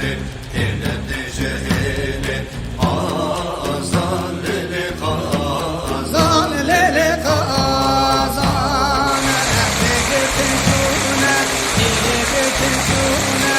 kirletti, kirletti şehrini. Azan kazan, lili kazan. Gitti sune, gitti sune.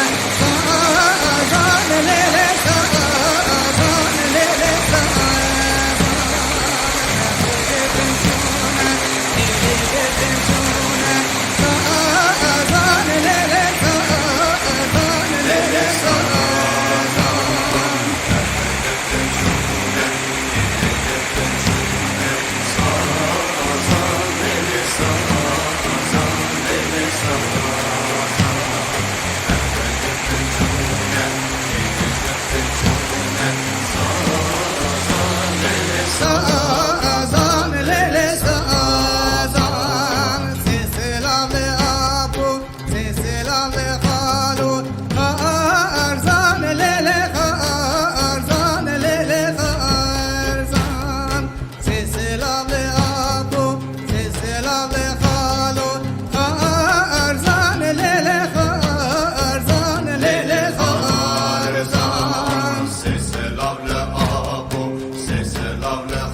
love now.